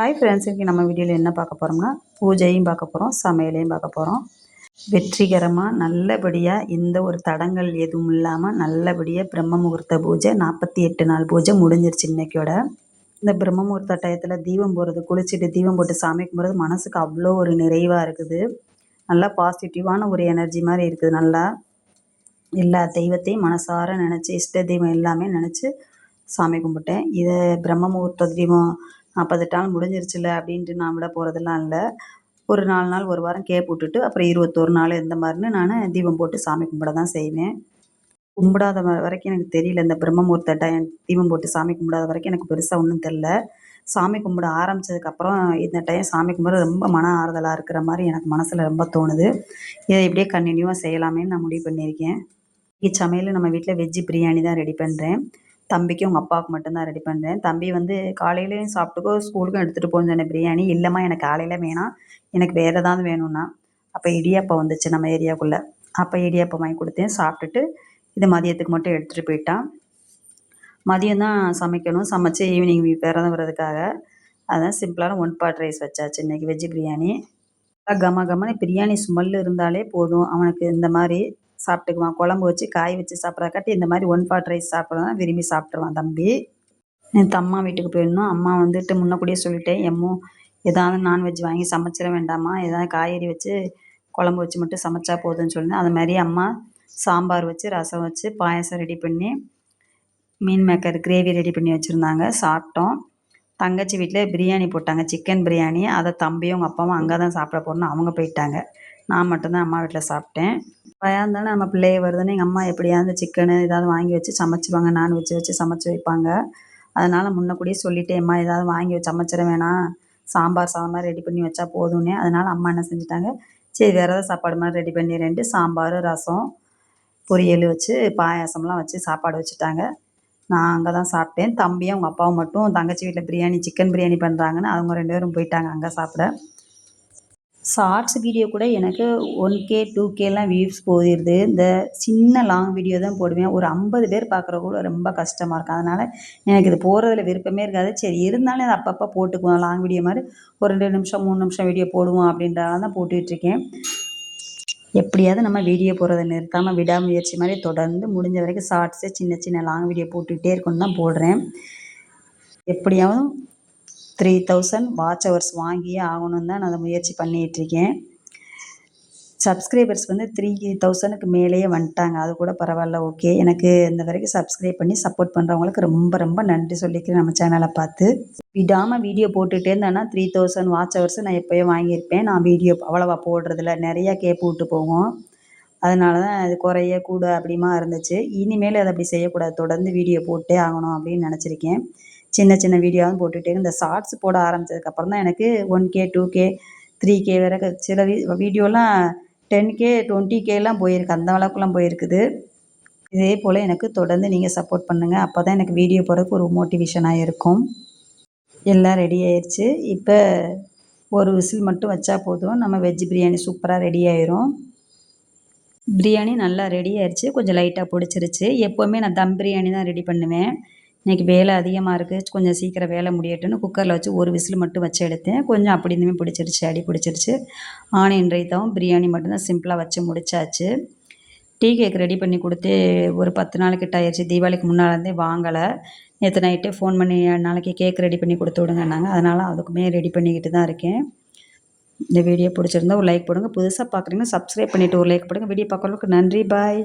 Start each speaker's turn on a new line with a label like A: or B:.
A: Hi friends இன்றைக்கி நம்ம வீடியோவில் என்ன பார்க்க போகிறோம்னா பூஜையும் பார்க்க போகிறோம் சமையலையும் பார்க்க போகிறோம் வெற்றிகரமாக நல்லபடியாக எந்த ஒரு தடங்கள் எதுவும் இல்லாமல் நல்லபடியாக பிரம்ம முகூர்த்த பூஜை நாற்பத்தி எட்டு நாள் பூஜை முடிஞ்சிருச்சு இன்றைக்கியோட. இந்த பிரம்ம முகூர்த்த டயத்தில் தீபம் போடுறது குளிச்சுட்டு தீபம் போட்டு சாமி கும்பிட்றது மனசுக்கு அவ்வளோ ஒரு நிறைவாக இருக்குது. நல்லா பாசிட்டிவான ஒரு எனர்ஜி மாதிரி இருக்குது. நல்லா எல்லா தெய்வத்தையும் மனசார நினச்சி இஷ்ட தெய்வம் எல்லாமே நினச்சி சாமி கும்பிட்டேன். இதை பிரம்ம முகூர்த்த தீபம் நாற்பது நாள் முடிஞ்சிருச்சுல அப்படின்ட்டு நான் விட போகிறதெல்லாம் இல்லை. ஒரு நாலு நாள் ஒரு வாரம் கேப் விட்டுட்டு அப்புறம் இருபத்தொரு நாள் இந்த மாதிரின்னு நான் தீபம் போட்டு சாமி கும்பிட தான் செய்வேன். கும்பிடாத வரைக்கும் எனக்கு தெரியல. இந்த பிரம்மமூர்த்த டைம் தீபம் போட்டு சாமி கும்பிடாத வரைக்கும் எனக்கு பெருசாக ஒன்றும் தெரில சாமி கும்பிட ஆரம்பித்ததுக்கப்புறம் இந்த டைம் சாமி கும்பிட ரொம்ப மன ஆறுதலாக இருக்கிற மாதிரி எனக்கு மனசில் ரொம்ப தோணுது. இதை இப்படியே கண்டினியூவாக செய்யலாமேன்னு நான் முடிவு பண்ணியிருக்கேன். இச்சமையல் நம்ம வீட்டில் வெஜ்ஜு பிரியாணி தான் ரெடி பண்ணுறேன் தம்பிக்கும் உங்கள் அப்பாவுக்கு மட்டும்தான் ரெடி பண்ணுறேன் தம்பி வந்து காலையிலேயும் சாப்பிட்டுக்கோ ஸ்கூலுக்கும் எடுத்துகிட்டு போகணுன்னு பிரியாணி இல்லைம்மா எனக்கு காலையில் வேணாம். எனக்கு வேறு ஏதாவது வேணும்னா. அப்போ இடியாப்பம் வந்துச்சு நம்ம ஏரியாவுக்குள்ளே அப்போ இடியாப்பம் வாங்கி கொடுத்தேன். சாப்பிட்டுட்டு இது மதியத்துக்கு மட்டும் எடுத்துகிட்டு போயிட்டான். மதியம் தான் சமைக்கணும். சமைச்சு ஈவினிங் பிறந்து வர்றதுக்காக. அதான் சிம்பிளான ஒன் பாட் ரைஸ் வச்சாச்சு இன்றைக்கி வெஜ்ஜு பிரியாணி. கம கமனு பிரியாணி ஸ்மெல் இருந்தாலே போதும். அவனுக்கு இந்த மாதிரி சாப்பிட்டுக்குவான். குழம்பு வச்சு காய் வச்சு சாப்பிட்றக்காட்டி இந்த மாதிரி ஒன் பாட் ரைஸ் சாப்பிட்றதான் விரும்பி சாப்பிட்ருவான் தம்பி. நேற்று அம்மா வீட்டுக்கு போயிருந்தோம். அம்மா வந்துட்டு முன்னக்கூடியே சொல்லிட்டேன் எம்மோ ஏதாவது நான்வெஜ் வாங்கி சமைச்சிட வேண்டாமா? ஏதாவது காய்கறி வச்சு குழம்பு வச்சு மட்டும் சமைச்சா போதும்னு சொல்லியிருந்தேன் அது மாதிரி அம்மா சாம்பார் வச்சு ரசம் வச்சு பாயசம் ரெடி பண்ணி மீன் மேக்கர் கிரேவி ரெடி பண்ணி வச்சுருந்தாங்க. சாப்பிட்டோம். தங்கச்சி வீட்டில் பிரியாணி போட்டாங்க. சிக்கன் பிரியாணி. அதை தம்பியும் அவங்க அப்பாவும் அங்கே தான் சாப்பிட போகணுன்னு அவங்க போயிட்டாங்க. நான் மட்டும்தான் அம்மா வீட்டில் சாப்பிட்டேன். பயம் நம்ம பிள்ளைய வருதுன்னு எங்கள் அம்மா எப்படியாவது சிக்கனு ஏதாவது வாங்கி வச்சு சமைச்சிப்பாங்க. நான் வச்சு வச்சு சமைச்சு வைப்பாங்க. அதனால் முன்னக்கூடியே சொல்லிட்டேன் அம்மா ஏதாவது வாங்கி வச்சு சமைச்சிட வேணாம். சாம்பார் சாதம் மாதிரி ரெடி பண்ணி வச்சா போதும்னே. அதனால் அம்மா என்ன செஞ்சுட்டாங்க சரி வேறு ஏதாவது சாப்பாடு மாதிரி ரெடி பண்ணிடுறேன்ட்டு சாம்பார் ரசம் பொரியல் வச்சு பாயாசம்லாம் வச்சு சாப்பாடு வச்சுட்டாங்க. நான் அங்கே தான் சாப்பிட்டேன். தம்பியும் அவங்க அப்பாவும் மட்டும் தங்கச்சி வீட்டில் பிரியாணி சிக்கன் பிரியாணி பண்ணுறாங்கன்னு அவங்க ரெண்டு பேரும் போயிட்டாங்க அங்கே சாப்பிட. ஷார்ட்ஸ் வீடியோ கூட எனக்கு ஒன் கே டூ கேலாம் வியூஸ் போயிடுது இந்த சின்ன லாங் வீடியோ தான் போடுவேன். ஒரு ஐம்பது பேர் பார்க்குற கூட ரொம்ப கஷ்டமாக இருக்கும். அதனால் எனக்கு இது போகிறதுல விருப்பமே இருக்காது. சரி இருந்தாலும் அதை அப்பப்போ போட்டுக்குவோம். லாங் வீடியோ மாதிரி ஒரு ரெண்டு நிமிஷம் மூணு நிமிஷம் வீடியோ போடுவோம் அப்படின்றதால தான் போட்டுட்ருக்கேன் எப்படியாவது நம்ம வீடியோ போடுறத நிறுத்தாமல் விடாமுயற்சி மாதிரி தொடர்ந்து முடிஞ்ச வரைக்கும் ஷார்ட்ஸே சின்ன சின்ன லாங் வீடியோ போட்டுக்கிட்டே இருக்கணும் தான் போடுறேன். எப்படியாவது த்ரீ தௌசண்ட் வாட்ச் ஹவர்ஸ் வாங்கியே ஆகணும்னு தான் நான் அதை முயற்சி பண்ணிகிட்ருக்கேன் சப்ஸ்கிரைபர்ஸ் வந்து த்ரீ தௌசண்ட்க்கு மேலேயே வந்துட்டாங்க. அது கூட பரவாயில்ல ஓகே எனக்கு இந்த வரைக்கும் சப்ஸ்கிரைப் பண்ணி சப்போர்ட் பண்ணுறவங்களுக்கு ரொம்ப ரொம்ப நன்றி சொல்லிக்கிறேன் நம்ம சேனலை பார்த்து. விடாமல் வீடியோ போட்டுகிட்டே இருந்தேன்னா த்ரீ தௌசண்ட் வாட்ச் ஹவர்ஸ் நான் எப்போயோ வாங்கியிருப்பேன். நான் வீடியோ அவ்வளோவா போடுறதில்ல. நிறையா கேப் விட்டு போவோம் அதனால தான் அது குறைய கூட அப்படிமா இருந்துச்சு. இனிமேல் அதை அப்படி செய்யக்கூடாது. தொடர்ந்து வீடியோ போட்டே ஆகணும் அப்படின்னு நினச்சிருக்கேன். சின்ன சின்ன வீடியோவும் போட்டுகிட்டே இந்த ஷார்ட்ஸ் போட ஆரம்பித்ததுக்கப்புறம் தான் எனக்கு one K two K three K வரை சில வீ வீடியோலாம் டென் கே டுவெண்ட்டி கேலாம் போயிருக்கு. அந்த அளவுக்குலாம் போயிருக்குது. இதே போல் எனக்கு தொடர்ந்து நீங்கள் சப்போர்ட் பண்ணுங்கள் அப்போ தான் எனக்கு வீடியோ போடுறதுக்கு ஒரு மோட்டிவேஷனாக இருக்கும். எல்லாம் ரெடி ஆயிடுச்சு இப்போ ஒரு விசில் மட்டும் வச்சா போதும். நம்ம வெஜ் பிரியாணி சூப்பராக ரெடி ஆயிரும். பிரியாணி நல்லா ரெடி ஆயிடுச்சு கொஞ்சம் லைட்டாக பிடிச்சிருச்சு. எப்போவுமே நான் தம் பிரியாணி தான் ரெடி பண்ணுவேன். இன்றைக்கி வேலை அதிகமாக இருக்குது கொஞ்சம் சீக்கிரம் வேலை முடியட்டும்னு குக்கரில் வச்சு ஒரு விசில் மட்டும் வச்சு எடுத்தேன். கொஞ்சம் அப்படி இருந்துமே பிடிச்சிருச்சு அடி பிடிச்சிருச்சு. ஆனியன் ரைத்தாவும் பிரியாணி மட்டும்தான் சிம்பிளாக வச்சு முடிச்சாச்சு. டீ கேக் ரெடி பண்ணி கொடுத்து ஒரு பத்து நாளைக்கு ஆயிடுச்சு தீபாவளிக்கு முன்னாலேருந்தே வாங்கலை. நேற்று நைட்டே ஃபோன் பண்ணி நாளைக்கு கேக் ரெடி பண்ணி கொடுத்து விடுங்கன்னாங்க. அதனால் அதுக்குமே ரெடி பண்ணிக்கிட்டு தான் இருக்கேன். இந்த வீடியோ பிடிச்சிருந்தா ஒரு லைக் போடுங்க. புதுசாக பார்க்குறீங்கன்னா சப்ஸ்கிரைப் பண்ணிவிட்டு ஒரு லைக் போடுங்க. வீடியோ பார்க்குறவங்களுக்கு நன்றி. பாய்.